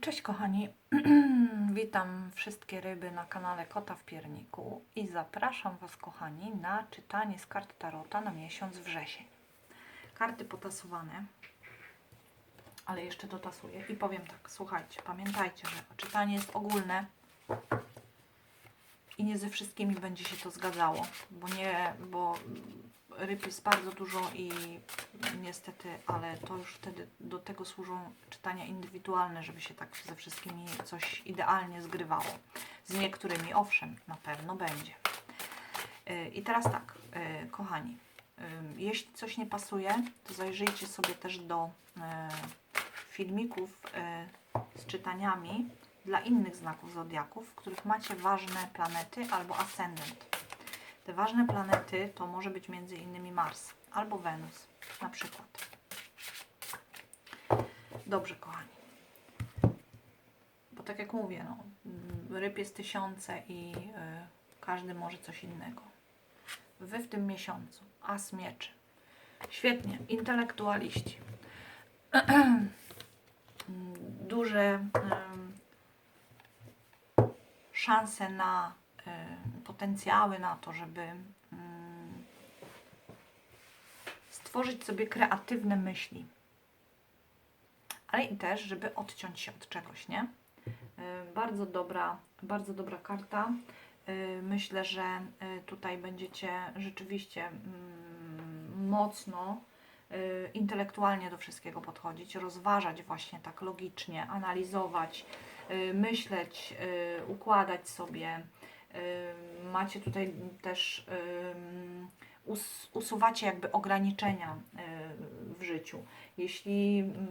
Cześć kochani, witam wszystkie ryby na kanale Kota w Pierniku i zapraszam Was kochani na czytanie z kart Tarota na miesiąc wrzesień. Karty potasowane, ale jeszcze dotasuję i powiem tak, słuchajcie, pamiętajcie, że czytanie jest ogólne i nie ze wszystkimi będzie się to zgadzało, bo nie, bo ryb jest bardzo dużo i niestety, ale to już wtedy do tego służą czytania indywidualne, żeby się tak ze wszystkimi coś idealnie zgrywało. Z niektórymi owszem, na pewno będzie. Yy, I teraz tak, yy, kochani, yy, jeśli coś nie pasuje, to zajrzyjcie sobie też do filmików z czytaniami dla innych znaków zodiaków, w których macie ważne planety albo ascendent. Te ważne planety to może być między innymi Mars albo Wenus na przykład. Dobrze, kochani. Bo tak jak mówię, no, mm, ryb jest tysiące i y, każdy może coś innego. Wy w tym miesiącu, as mieczy. Świetnie, intelektualiści. Duże ym, szanse na y, potencjały na to, żeby mm, stworzyć sobie kreatywne myśli. Ale i też, żeby odciąć się od czegoś, nie? Y, Bardzo dobra, bardzo dobra karta. Y, Myślę, że y, tutaj będziecie rzeczywiście mm, mocno intelektualnie do wszystkiego podchodzić, rozważać właśnie tak logicznie, analizować, myśleć, układać sobie. Macie tutaj też usuwacie jakby ograniczenia y, w życiu. Jeśli mm,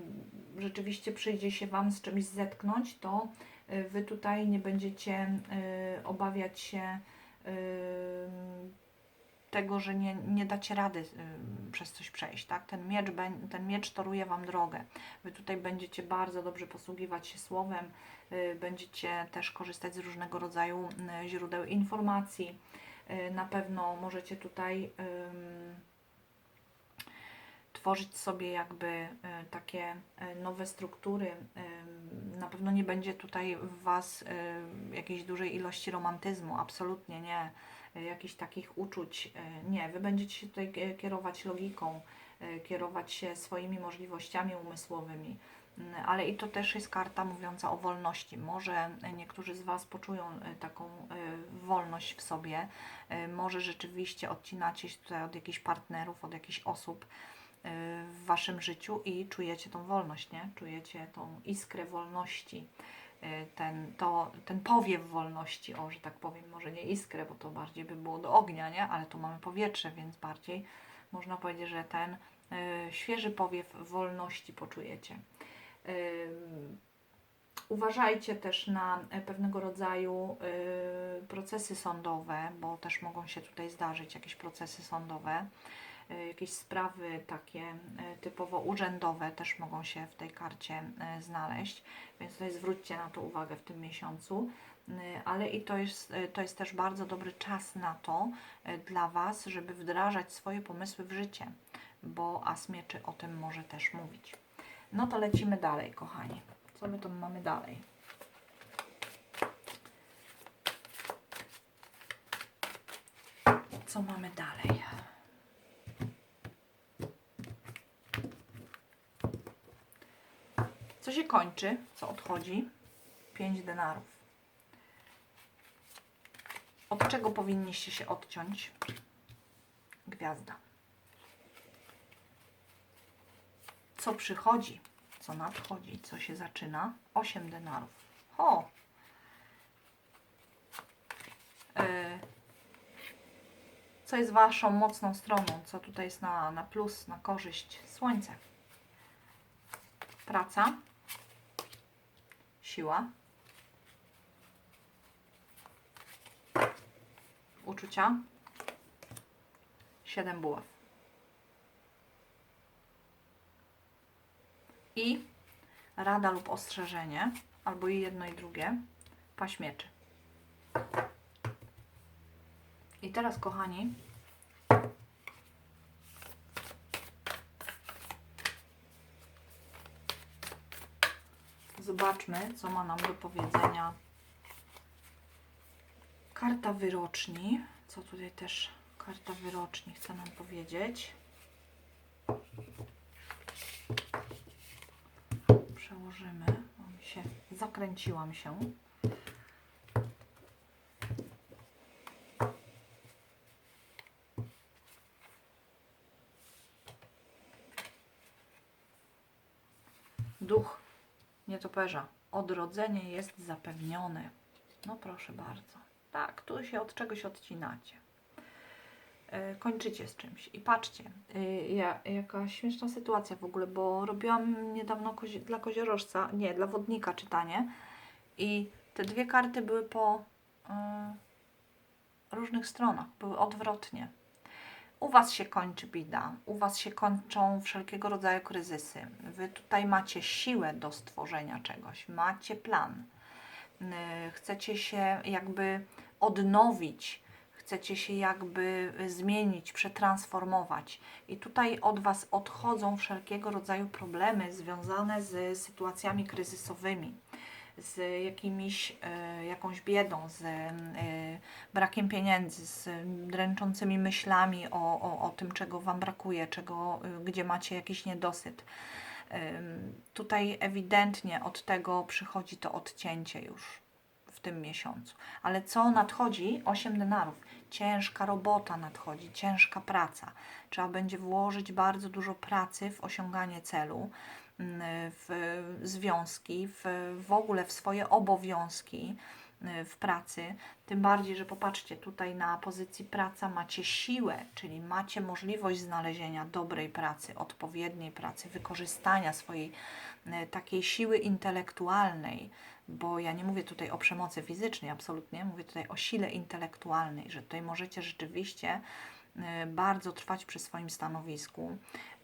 rzeczywiście przyjdzie się Wam z czymś zetknąć, to y, Wy tutaj nie będziecie y, obawiać się tego, że nie, nie dacie rady y, przez coś przejść, tak? Ten miecz, ten miecz toruje Wam drogę. Wy tutaj będziecie bardzo dobrze posługiwać się słowem, y, będziecie też korzystać z różnego rodzaju y, źródeł informacji. Na pewno możecie tutaj tworzyć sobie jakby y, takie y, nowe struktury. Ym, Na pewno nie będzie tutaj w Was jakiejś dużej ilości romantyzmu, absolutnie nie. Jakichś takich uczuć, nie. Wy będziecie się tutaj kie- kierować logiką, kierować się swoimi możliwościami umysłowymi. Mm, Ale i to też jest karta mówiąca o wolności. Może niektórzy z Was poczują taką wolność w sobie. Może rzeczywiście odcinacie się tutaj od jakichś partnerów, od jakichś osób w Waszym życiu i czujecie tą wolność, nie? Czujecie tą iskrę wolności, y, ten, to, ten powiew wolności, o, że tak powiem, może nie iskrę, bo to bardziej by było do ognia, nie? Ale tu mamy powietrze, więc bardziej można powiedzieć, że ten y, świeży powiew wolności poczujecie. Uważajcie też na pewnego rodzaju y, procesy sądowe, bo też mogą się tutaj zdarzyć jakieś procesy sądowe, y, jakieś sprawy takie y, typowo urzędowe też mogą się w tej karcie y, znaleźć, więc tutaj zwróćcie na to uwagę w tym miesiącu. Ale i to jest, to jest też bardzo dobry czas na to dla Was, żeby wdrażać swoje pomysły w życie, bo As o tym może też mówić. No to lecimy dalej, kochani. Co my tu mamy dalej? Co mamy dalej? Co się kończy? Co odchodzi? 5 denarów. Od czego powinniście się odciąć? Gwiazda. Co przychodzi? Co nadchodzi? Co się zaczyna? 8 denarów. O! Yy, co jest Waszą mocną stroną? Co tutaj jest na, na plus, na korzyść? Słońce. Praca. Siła. Uczucia. Siedem buław. I rada lub ostrzeżenie, albo i jedno i drugie, paść mieczy. I teraz, kochani, Zobaczmy, co ma nam do powiedzenia karta wyroczni. Co tutaj też karta wyroczni chce nam powiedzieć. Przełożymy. Mi się zakręciłam się. Duch nietoperza. Odrodzenie jest zapewnione. No proszę bardzo. Tak, tu się od czegoś odcinacie. E, Kończycie z czymś. I patrzcie, e, ja, jaka śmieszna sytuacja w ogóle, bo robiłam niedawno kozi dla koziorożca, nie, dla wodnika czytanie i te dwie karty były po e, różnych stronach, były odwrotnie. U Was się kończy bida, u Was się kończą wszelkiego rodzaju kryzysy. Wy tutaj macie siłę do stworzenia czegoś, macie plan. Y, Chcecie się jakby odnowić, chcecie się jakby zmienić, przetransformować. I tutaj od Was odchodzą wszelkiego rodzaju problemy związane z sytuacjami kryzysowymi z jakimiś, e, jakąś biedą, z e, brakiem pieniędzy, z dręczącymi myślami o, o, o tym, czego Wam brakuje, czego, e, gdzie macie jakiś niedosyt. Tutaj ewidentnie od tego przychodzi to odcięcie już w tym miesiącu. Ale co nadchodzi? 8 denarów. Ciężka robota nadchodzi, ciężka praca. Trzeba będzie włożyć bardzo dużo pracy w osiąganie celu w związki, w, w ogóle w swoje obowiązki y, w pracy. Tym bardziej, że popatrzcie, tutaj na pozycji praca macie siłę, czyli macie możliwość znalezienia dobrej pracy, odpowiedniej pracy, wykorzystania swojej y, takiej siły intelektualnej, bo ja nie mówię tutaj o przemocy fizycznej, absolutnie, mówię tutaj o sile intelektualnej, że tutaj możecie rzeczywiście bardzo trwać przy swoim stanowisku.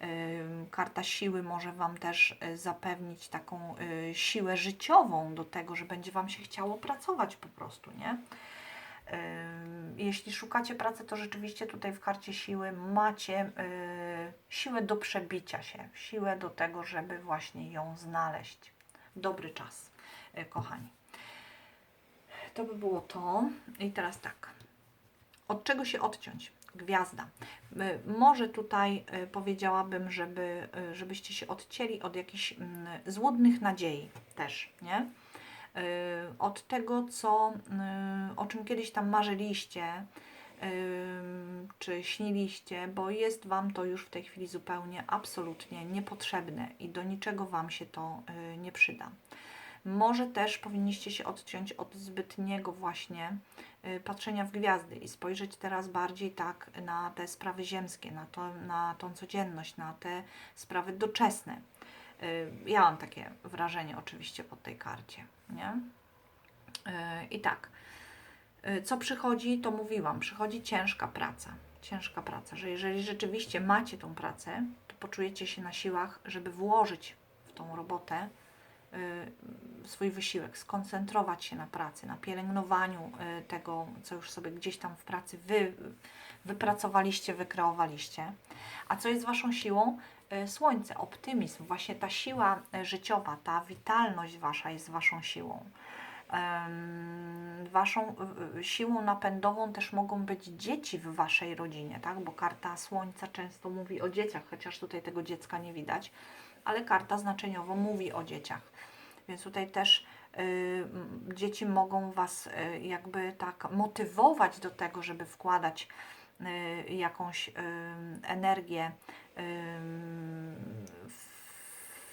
Ym, Karta siły może Wam też y, zapewnić taką siłę życiową do tego, że będzie Wam się chciało pracować po prostu, nie? Jeśli szukacie pracy, to rzeczywiście tutaj w karcie siły macie siłę do przebicia się, siłę do tego, żeby właśnie ją znaleźć. Dobry czas, kochani. To by było to. I teraz tak. Od czego się odciąć? Gwiazda. Y, Może tutaj y, powiedziałabym, żeby, y, żebyście się odcięli od jakichś mm, złudnych nadziei też, nie? Od tego, co, o czym kiedyś tam marzyliście, czy śniliście, bo jest Wam to już w tej chwili zupełnie, absolutnie niepotrzebne i do niczego Wam się to nie przyda. Może też powinniście się odciąć od zbytniego właśnie y, patrzenia w gwiazdy i spojrzeć teraz bardziej tak na te sprawy ziemskie, na, to, na tą codzienność, na te sprawy doczesne. Y, Ja mam takie wrażenie oczywiście pod tej karcie, nie? Y, I tak, co przychodzi, to mówiłam, przychodzi ciężka praca. Ciężka praca, że jeżeli rzeczywiście macie tą pracę, to poczujecie się na siłach, żeby włożyć w tą robotę swój wysiłek, skoncentrować się na pracy, na pielęgnowaniu y, tego, co już sobie gdzieś tam w pracy wy, wypracowaliście, wykreowaliście. A co jest Waszą siłą? Y, Słońce, optymizm, właśnie ta siła y, życiowa, ta witalność Wasza jest Waszą siłą. Waszą y, y, siłą napędową też mogą być dzieci w Waszej rodzinie, tak? Bo karta Słońca często mówi o dzieciach, chociaż tutaj tego dziecka nie widać, ale karta znaczeniowo mówi o dzieciach. Więc tutaj też y, dzieci mogą Was y, jakby tak motywować do tego, żeby wkładać y, jakąś y, energię y,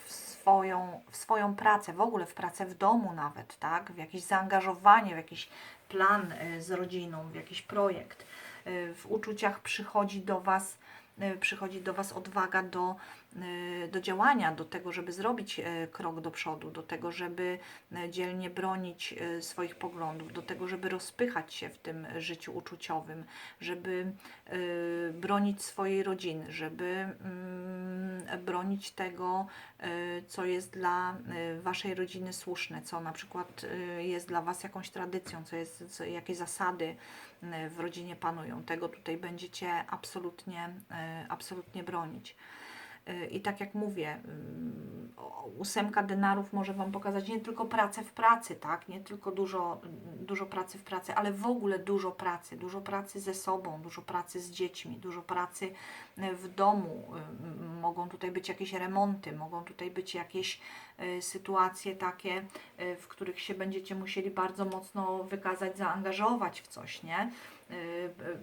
w swoją, w swoją pracę, w ogóle w pracę w domu nawet, tak? W jakieś zaangażowanie, w jakiś plan y, z rodziną, w jakiś projekt. Y, W uczuciach przychodzi do Was y, przychodzi do Was odwaga do, do działania, do tego, żeby zrobić y, krok do przodu, do tego, żeby y, dzielnie bronić y, swoich poglądów, do tego, żeby rozpychać się w tym życiu uczuciowym, żeby y, bronić swojej rodziny, żeby mm, bronić tego, y, co jest dla y, Waszej rodziny słuszne, co na przykład y, jest dla Was jakąś tradycją, co jest, co, jakie zasady y, w rodzinie panują. Tego tutaj będziecie absolutnie, y, absolutnie bronić. Y, I tak jak mówię, o- ósemka denarów może Wam pokazać nie tylko pracę w pracy, tak? Nie tylko dużo, dużo pracy w pracy, ale w ogóle dużo pracy. Dużo pracy ze sobą, dużo pracy z dziećmi, dużo pracy y, w domu. Ym, Mogą tutaj być jakieś remonty, mogą tutaj być jakieś sytuacje takie, w których się będziecie musieli bardzo mocno wykazać, zaangażować w coś, nie? Y,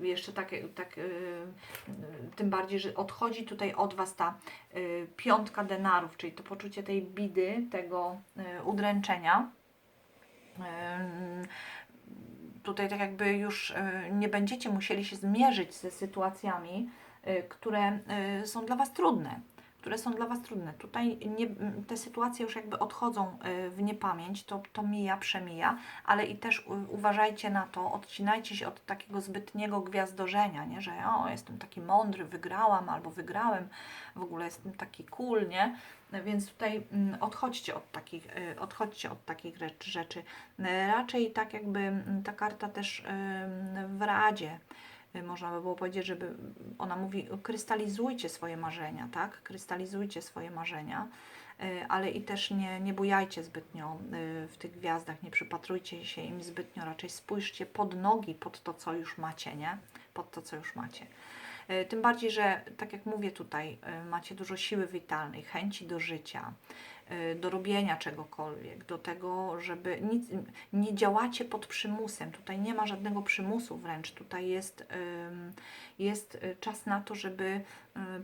y, Jeszcze tak, tak y, y, tym bardziej, że odchodzi tutaj od Was ta y, piątka denarów, czyli to poczucie tej bidy, tego y, udręczenia. Tutaj tak jakby już y, nie będziecie musieli się zmierzyć ze sytuacjami, y, które y, są dla Was trudne. Które są dla Was trudne. Tutaj nie, te sytuacje już jakby odchodzą y, w niepamięć, to, to mija, przemija, ale i też uważajcie na to, odcinajcie się od takiego zbytniego gwiazdorzenia, nie? że o, jestem taki mądry, wygrałam albo wygrałem, w ogóle jestem taki cool, nie? Więc tutaj mm, odchodźcie od takich, y, odchodźcie od takich rzecz- rzeczy. Raczej tak jakby mm, ta karta też w Radzie, można by było powiedzieć, żeby ona mówi, krystalizujcie swoje marzenia, tak? Krystalizujcie swoje marzenia, y, ale i też nie, nie bujajcie zbytnio y, w tych gwiazdach, nie przypatrujcie się im zbytnio, raczej spójrzcie pod nogi, pod to, co już macie, nie? Pod to, co już macie. Y, Tym bardziej, że tak jak mówię tutaj, y, macie dużo siły witalnej, chęci do życia, y, do robienia czegokolwiek, do tego, żeby nic, nie działacie pod przymusem. Tutaj nie ma żadnego przymusu wręcz. Tutaj jest, jest czas na to, żeby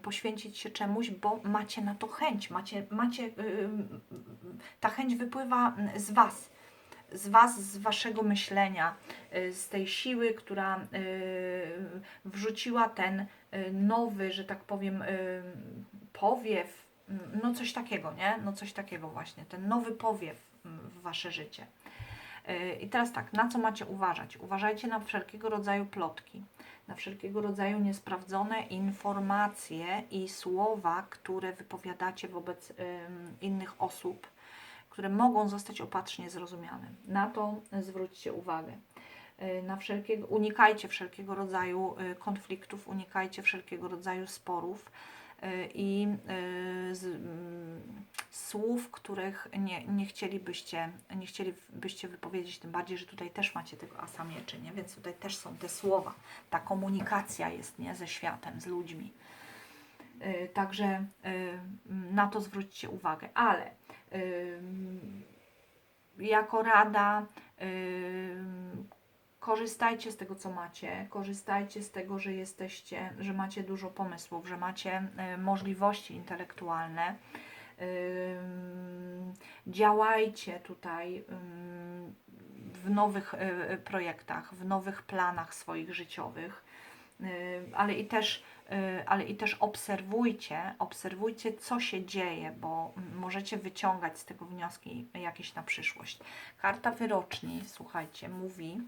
poświęcić się czemuś, bo macie na to chęć. Macie, macie, ta chęć wypływa z Was z Was, z Waszego myślenia, y, z tej siły, która y, wrzuciła ten y, nowy, że tak powiem, powiew, y, no coś takiego, nie? No coś takiego właśnie, ten nowy powiew y, w Wasze życie. I teraz tak, na co macie uważać? Uważajcie na wszelkiego rodzaju plotki, na wszelkiego rodzaju niesprawdzone informacje i słowa, które wypowiadacie wobec innych osób, które mogą zostać opatrznie zrozumiane. Na to zwróćcie uwagę. Y, Na wszelkiego, unikajcie wszelkiego rodzaju y, konfliktów, unikajcie wszelkiego rodzaju sporów y, i z, słów, których nie, nie chcielibyście, nie chcielibyście wypowiedzieć, tym bardziej, że tutaj też macie tego asa mieczy, nie? więc tutaj też są te słowa, ta komunikacja jest nie? ze światem, z ludźmi. Także na to zwróćcie uwagę, ale jako rada korzystajcie z tego, co macie, korzystajcie z tego, że jesteście, że macie dużo pomysłów, że macie y, możliwości intelektualne. Działajcie tutaj w nowych y, y, projektach, w nowych planach swoich życiowych, ale i też ale i też obserwujcie, obserwujcie, co się dzieje, bo możecie wyciągać z tego wnioski jakieś na przyszłość. Karta wyroczni, słuchajcie, mówi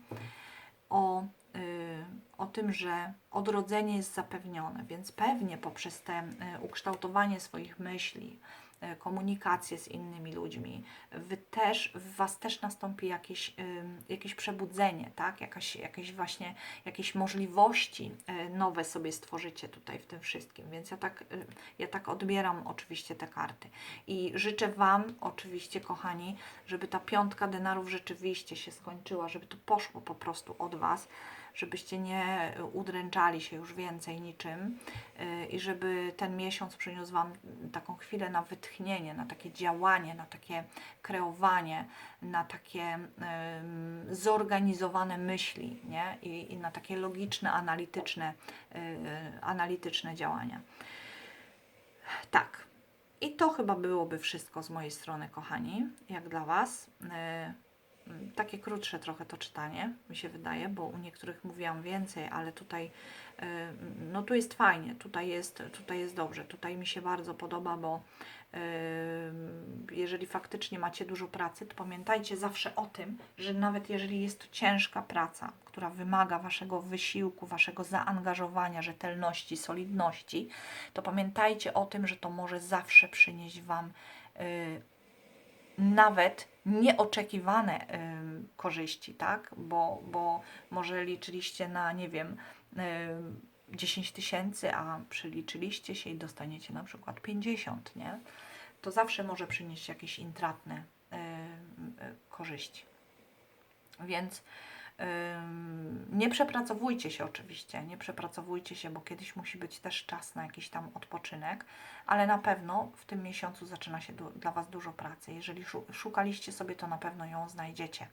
o, y, o tym, że odrodzenie jest zapewnione, więc pewnie poprzez te y, ukształtowanie swoich myśli, y, komunikację z innymi ludźmi, wy też, w Was też nastąpi jakieś, y, jakieś przebudzenie, tak? Jakaś, jakieś właśnie jakieś możliwości y, nowe sobie stworzycie tutaj w tym wszystkim. Więc ja tak, y, ja tak odbieram oczywiście te karty. I życzę Wam oczywiście, kochani, żeby ta piątka denarów rzeczywiście się skończyła, żeby to poszło po prostu od Was, żebyście nie udręczali się już więcej niczym y, i żeby ten miesiąc przyniósł Wam taką chwilę na wytchnienie, na takie działanie, na takie kreowanie, na takie zorganizowane myśli nie? I, i na takie logiczne, analityczne, y, y, analityczne działania. Tak. I to chyba byłoby wszystko z mojej strony, kochani, jak dla Was. Y, takie krótsze trochę to czytanie, mi się wydaje, bo u niektórych mówiłam więcej, ale tutaj y, no tu jest fajnie, tutaj jest, tutaj jest dobrze, tutaj mi się bardzo podoba, bo y, jeżeli faktycznie macie dużo pracy, to pamiętajcie zawsze o tym, że nawet jeżeli jest to ciężka praca, która wymaga Waszego wysiłku, Waszego zaangażowania, rzetelności, solidności, to pamiętajcie o tym, że to może zawsze przynieść Wam y, nawet nieoczekiwane ym, korzyści, tak? Bo, bo może liczyliście na, nie wiem, ym, 10 tysięcy, a przeliczyliście się i dostaniecie na przykład 50, nie? To zawsze może przynieść jakieś intratne y, y, korzyści. Więc nie przepracowujcie się oczywiście, nie przepracowujcie się, bo kiedyś musi być też czas na jakiś tam odpoczynek, ale na pewno w tym miesiącu zaczyna się dla Was dużo pracy. Jeżeli szu- szukaliście sobie, to na pewno ją znajdziecie,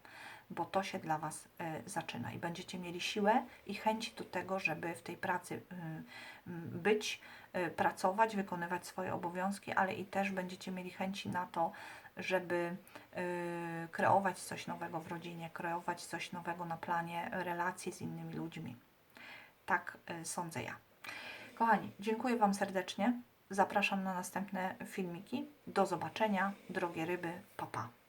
bo to się dla Was y, zaczyna i będziecie mieli siłę i chęć do tego, żeby w tej pracy y, być, y, pracować, wykonywać swoje obowiązki, ale i też będziecie mieli chęci na to, żeby y, kreować coś nowego w rodzinie, kreować coś nowego na planie relacji z innymi ludźmi. Tak y, sądzę ja. Kochani, dziękuję Wam serdecznie. Zapraszam na następne filmiki. Do zobaczenia, drogie ryby. Pa, pa.